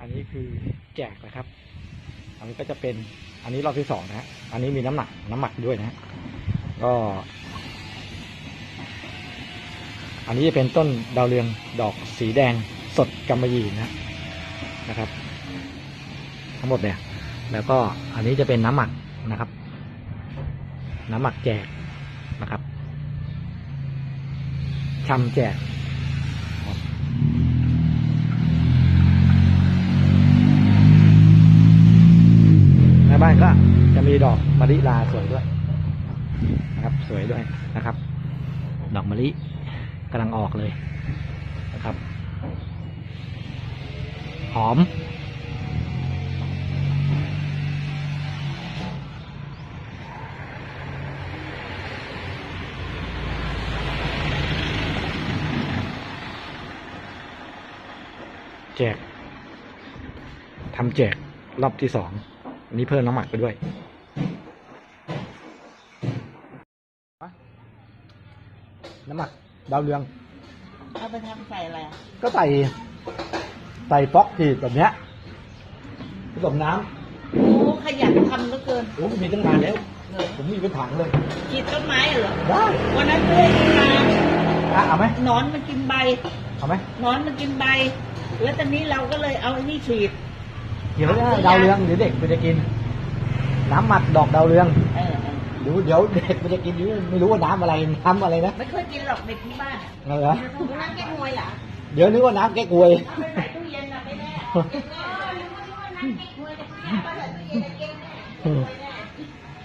อันนี้คือแจกนะครับ อันนี้ก็จะเป็นอันนี้รอบที่สองนะฮะ อันนี้มีน้ำหนักน้ำหมักด้วยนะฮะ ก็ อันนี้จะเป็นต้นดาวเรืองดอกสีแดงสดกำมะหยี่นะนะครับ ทั้งหมดเนี่ย แล้วก็อันนี้จะเป็นน้ำหมักนะครับ น้ำหมักแจกนะครับชำแจกานก็จะมีดอกมะลิลาสวยด้วยนะครับสวยด้วยนะครับ ดอกมะลิกำลังออกเลยนะครับ หอม แจกทำแจกรอบที่สอง อันนี้เพิ่มน้ำหมักไปด้วย น้ำหมักดาวเรือง เอาไปทำใส่อะไรอะก็ใส่ใส่ป๊อกจีดแบบเนี้ยผสมน้โอ้ขยันทำเหลือเกินำโอ้ผมมีตั้งนานแล้วเลยผมมีเป็นถังเลยกรีดต้นไม้เหรอ ได้วันนั้นเพื่อนมาอะเอาไหมหนอนมันกินใบเอาไหมหนอนมันกินใบ แล้วตอนนี้เราก็เลยเอาไอ้นี่ฉีด เดี๋ยวได้ดาวเรืองเดี๋ยวเด็กมันจะกิน น้ำหมักดอกดาวเรืองเออเออเดี๋ยวเดี๋ยวเด็กมันจะกินเดี๋ยวไม่รู้ว่าน้ำอะไรน้ำอะไรนะไม่เคยกินหรอกเด็กที่บ้านเอาเหรอน้ำแก้งวยเหรอเดี๋ยวนึกว่าน้ำแก้กวยเอาไปใส่ตู้เย็นนะไม่แน่เออนึกว่าน้ำแก้งวยแต่แม่เอาไปใส่ตู้เย็นนะ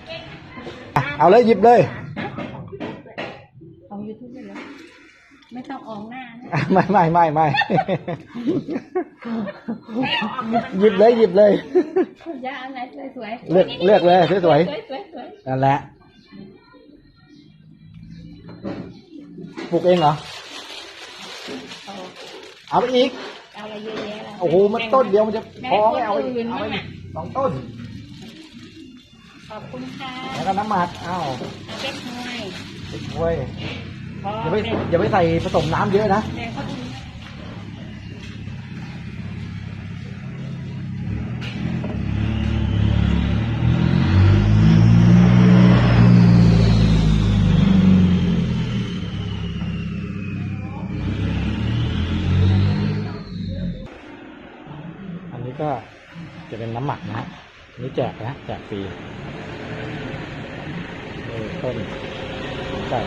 เก่งแน่ อะเอาเลยหยิบเลยของยู ไม่ต้องออกหน้านะอะไม่ไม่ไม่ไม่ หยิบเลยหยิบเลย จะเอาไหนสวยๆเลือกเลือกเลยสวยสวยๆสวยๆนั่นแหละปลูกเองเหรอ ๆเอาเอาไปอีก เอาอะไรเยอะแยะล่ะโอ้โห มันต้นเดียวมันจะพอไหมเอาไปแบ่งคนอื่นเอาไปบ้างอะสองต้น ขอบคุณค่ะแล้วก็น้ำหมักอ้าวเอาเก๊กฮวย ติดกล้วยพ อย่าไม่อย่าไปใส่ผสมน้ำเยอะนะอันนี้ก็จะเป็นน้ำหมักนะนนี้แจกนะแจกฟรีต้นใช่